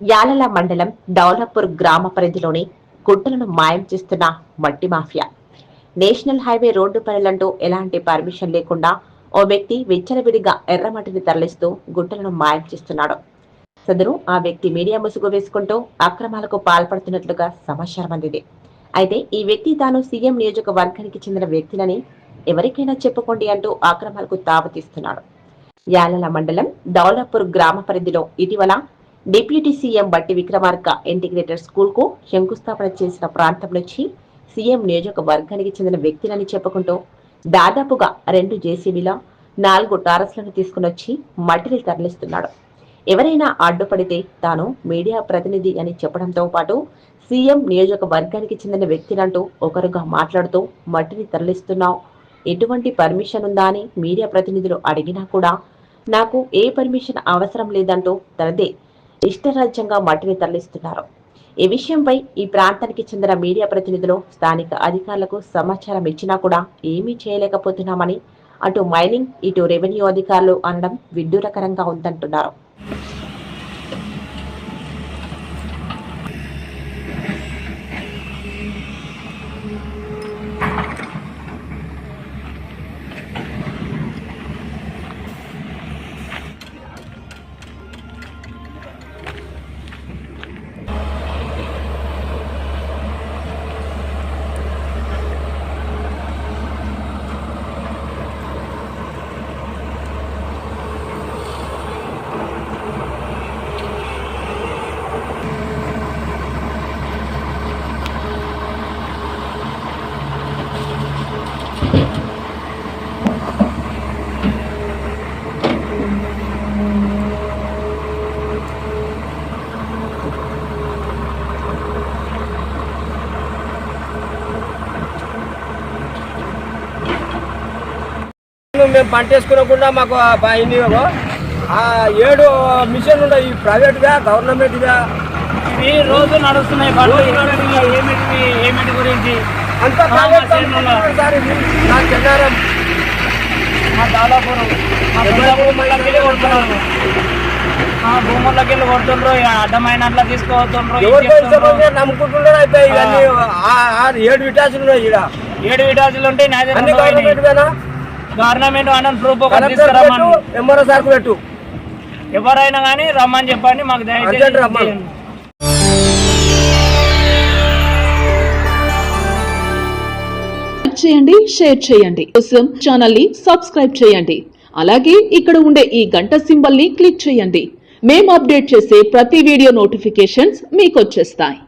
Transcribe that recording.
యాలల మండలం డౌలపూర్ గ్రామ పరిధిలోని గుట్టలను మాయం చేస్తున్న మట్టి మాఫియా. నేషనల్ హైవే రోడ్డు పనులంటూ ఎలాంటి పర్మిషన్ లేకుండా ఓ వ్యక్తి విచ్చలవిడిగా ఎర్రమట్టిని తరలిస్తూ గుట్టలను మాయం చేస్తున్నాడు. సదరు ఆ వ్యక్తి మీడియా ముసుగు వేసుకుంటూ అక్రమాలకు పాల్పడుతున్నట్లుగా సమాచారం అందింది. అయితే ఈ వ్యక్తి తాను సీఎం నియోజకవర్గానికి చెందిన వ్యక్తినని ఎవరికైనా చెప్పుకోండి అంటూ అక్రమాలకు తావతీస్తున్నాడు యాలల మండలం దౌలాపూర్ గ్రామ పరిధిలో ఇటీవల డిప్యూటీ సీఎం బట్టి విక్రమార్క ఇంటిగ్రేటెడ్ స్కూల్కు శంకుస్థాపన చేసిన ప్రాంతం నుంచి సీఎం నియోజకవర్గానికి చెందిన వ్యక్తులని చెప్పుకుంటూ దాదాపుగా రెండు జేసీబీల నాలుగు టారస్లను తీసుకునొచ్చి మట్టిని తరలిస్తున్నాడు. ఎవరైనా అడ్డుపడితే తాను మీడియా ప్రతినిధి అని చెప్పడంతో పాటు సీఎం నియోజకవర్గానికి చెందిన వ్యక్తినంటూ ఒకరుగా మాట్లాడుతూ మట్టిని తరలిస్తున్నావు. ఎటువంటి పర్మిషన్ ఉందా అని మీడియా ప్రతినిధులు అడిగినా కూడా నాకు ఏ పర్మిషన్ అవసరం లేదంటూ తనదే ఇష్టరాజ్యంగా మట్టిని తరలిస్తున్నారు. ఈ విషయంపై ఈ ప్రాంతానికి చెందిన మీడియా ప్రతినిధులు స్థానిక అధికారులకు సమాచారం ఇచ్చినా కూడా ఏమీ చేయలేకపోతున్నామని అటు మైనింగ్ ఇటు రెవెన్యూ అధికారులు అనడం విడ్డూరకరంగా ఉందంటున్నారు. మేము పంట వేసుకునకుండా మాకు ఆ ఏడు మిషన్ ఉన్నాయి. ఈ ప్రైవేట్గా గవర్నమెంట్గా ఇవి రోజు నడుస్తున్నాయి. ఏమిటి గురించి? అంతా చెన్నారం. మా దాదాపురం మా కొడుతున్నారు. కొడుతుండ్రు. నమ్ముకుంటున్నారు? అయితే ఇవన్నీ ఏడు విటాసులు ఉన్నాయి ఇక్కడ ఏడు విటాసులు ఉంటే గవర్నమెంట్ తీసుకురమ్మని. పెట్టు ఎంఆర్ఓ సార్కు పెట్టు. ఎవరైనా కానీ రమ్మని చెప్పండి మాకు దయచేసి చేయండి. షేర్ చేయండి. కోసం ఛానల్ని సబ్స్క్రైబ్ చేయండి. అలాగే ఇక్కడ ఉండే ఈ గంట సింబల్ని క్లిక్ చేయండి. మేము అప్డేట్ చేసే ప్రతి వీడియో నోటిఫికేషన్స్ మీకు వచ్చేస్తాయి.